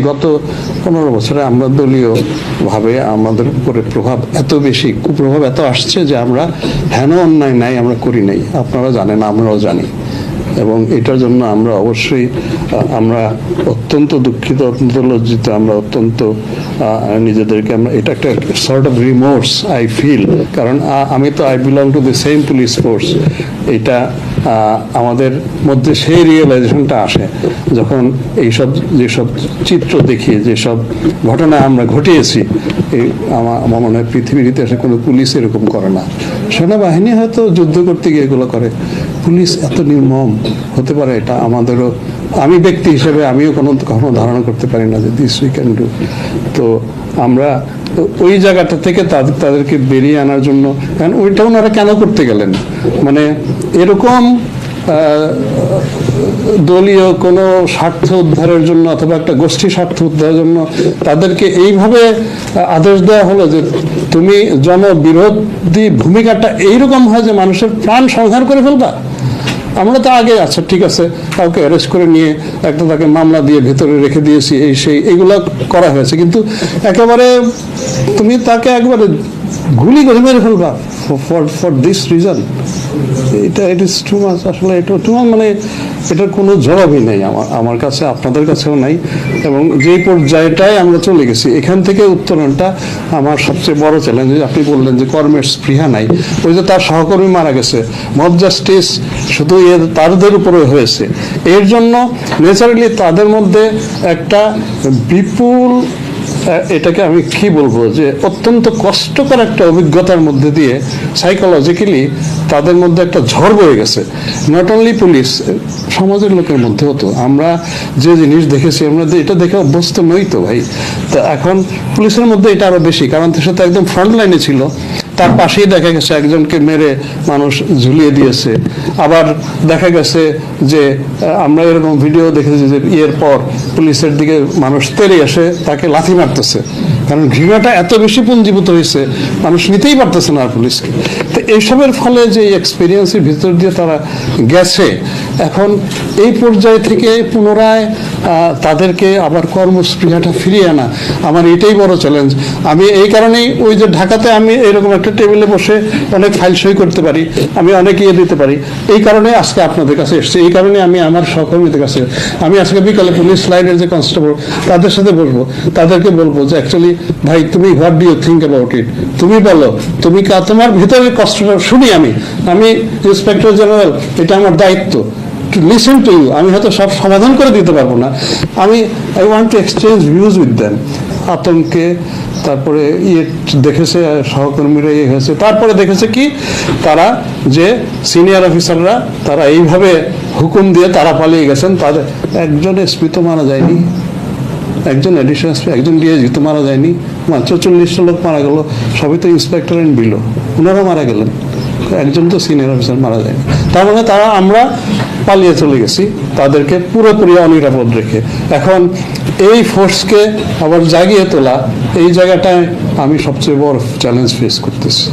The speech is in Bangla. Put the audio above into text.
গত পনেরো বছরে আমরা দলীয় ভাবে আমাদের উপরে প্রভাব এত বেশি, কুপ্রভাব এত আসছে যে আমরা হেন অন্যায় নাই আমরা করি নাই। আপনারা জানেন, আমরাও জানি। এবং এটার জন্য আমরা অবশ্যই আমরা অত্যন্ত দুঃখিত, অত্যন্ত লজ্জিত, আমরা অত্যন্ত নিজেদেরকে আমরা, এটা একটা sort of remorse I feel কারণ আমি তো I belong to the same police force এটা আমাদের মধ্যে সেই রিয়েলাইজেশনটা আসে যখন এইসব যেসব চিত্র দেখি, যেসব ঘটনা আমরা ঘটিয়েছি, এই আমার মনে হয় পৃথিবীর ইতিহাসে কোনো পুলিশ এরকম করে না। সেনাবাহিনী হয়তো যুদ্ধ করতে গিয়ে এগুলো করে। পুলিশ এত নির্মম হতে পারে এটা আমাদেরও, আমি ব্যক্তি হিসেবে আমিও কোনো, কখনো ধারণা করতে পারি না যে দিস উই ক্যান ডু তো আমরা ওই জায়গাটা থেকে তাদের তাদেরকে বেরিয়ে আনার জন্য, কারণ ওইটা ওনারা কেন করতে গেলেন? মানে এরকম দলীয় কোনো স্বার্থ উদ্ধারের জন্য অথবা একটা গোষ্ঠী স্বার্থ উদ্ধারের জন্য তাদেরকে এইভাবে আদেশ দেওয়া হলো যে তুমি জনবিরোধী ভূমিকাটা এইরকম হয় যে মানুষের প্রাণ সংহার করে ফেলবা? আমরা তো আগে আচ্ছা ঠিক আছে। কাউকে অ্যারেস্ট করে নিয়ে একটা তাকে মামলা দিয়ে ভেতরে রেখে দিয়েছি, এই সেই এইগুলো করা হয়েছে। কিন্তু একেবারে তুমি তাকে একবারে গুলি করে মেরে ফেলবা। ফর ফর দিস রিজন এটা ইট ইস টু মাছ আসলে এটা টু মানে এটার কোনো জবাবই নেই আমার আমার কাছে, আপনাদের কাছেও নাই। এবং যেই পর্যায়টায় আমরা চলে গেছি, এখান থেকে উত্তরণটা আমার সবচেয়ে বড় চ্যালেঞ্জ আপনি বললেন যে কর্মের স্পৃহা নাই। ওই যে তার সহকর্মী মারা গেছে। মব জাস্টিস শুধু এর তাদের উপরে হয়েছে। এর জন্য ন্যাচারালি তাদের মধ্যে একটা বিপুল এটাকে আমি কি বলব যে অত্যন্ত কষ্টকর একটা অভিজ্ঞতার মধ্যে দিয়ে সাইকোলজিক্যালি তাদের মধ্যে একটা ঝড় বয়ে গেছে। নট অনলি পুলিশ সমাজের লোকের মধ্যে হতো আমরা যে জিনিস দেখেছি, আমরা এটা দেখে অভ্যস্ত নই তো ভাই। তা এখন পুলিশের মধ্যে এটা আরও বেশি, কারণ সে তো একদম ফ্রন্ট লাইনে ছিল। তার পাশেই দেখা গেছে একজনকে মেরে মানুষ ঝুলিয়ে দিয়েছে। আবার দেখা গেছে যে আমরা এরকম ভিডিও দেখেছি যে ইয়ের পর পুলিশের দিকে মানুষ তেরে এসে তাকে লাথি মারতেছে। কারণ ঘৃণাটা এত বেশি পুঞ্জীভূত হয়েছে, মানুষ নিতেই পারতেছে না পুলিশকে। তো এইসবের ফলে যে এক্সপিরিয়েন্সের ভিতর দিয়ে তারা গেছে, এখন এই পর্যায় থেকে পুনরায় তাদেরকে আবার কর্মস্পৃহাটা ফিরিয়ে আনা আমার এটাই বড় চ্যালেঞ্জ আমি এই কারণেই ওই যে ঢাকাতে আমি এরকম একটা টেবিলে বসে অনেক ফাইল সই করতে পারি, আমি অনেক ইয়ে দিতে পারি। এই কারণে আজকে আপনাদের কাছে এসেছি, এই কারণে আমি আমার সহকর্মীদের কাছে, আমি আজকে বিকালে পুলিশ লাইনের যে কনস্টেবল, তাদের সাথে বলব, তাদেরকে বলব যে অ্যাকচুয়ালি ভাই, তুমি what do you think about it তুমি বলো, তুমি তোমার ভিতরে কষ্টটা শুনি আমি। আমি ইন্সপেক্টর জেনারেল, এটা আমার দায়িত্ব। লিসেন টু ইউ আমি হয়তো সব সমাধান করে দিতে পারব না। আমি I want to exchange views with them আতঙ্কে তারপরে ইয়ে দেখেছে, সহকর্মীরা ইয়ে হয়েছে। তারপরে দেখেছে কি, তারা যে সিনিয়র অফিসাররা, তারা এইভাবে হুকুম দিয়ে তারা পালিয়ে গেছেন। তাদের, একজন এসপি তো মারা যায়নি। একজন এডিশন এসপি, একজন ডিএজি তো মারা যায়নি। মাত্র চল্লিশটা লোক মারা গেল। সবই তো ইন্সপেক্টর অ্যান্ড বিলো। ওনারা মারা গেলেন। একজন তো সিনিয়র অফিসার মারা যায়নি। তার মানে তারা, আমরা পালিয়ে চলে গেছি। তাদেরকে পুরোপুরি অনিরাপদ রেখে। এখন এই ফোর্সকে আবার জাগিয়ে তোলা, এই জায়গাটায় আমি সবচেয়ে বড় চ্যালেঞ্জ ফেস করতেছি।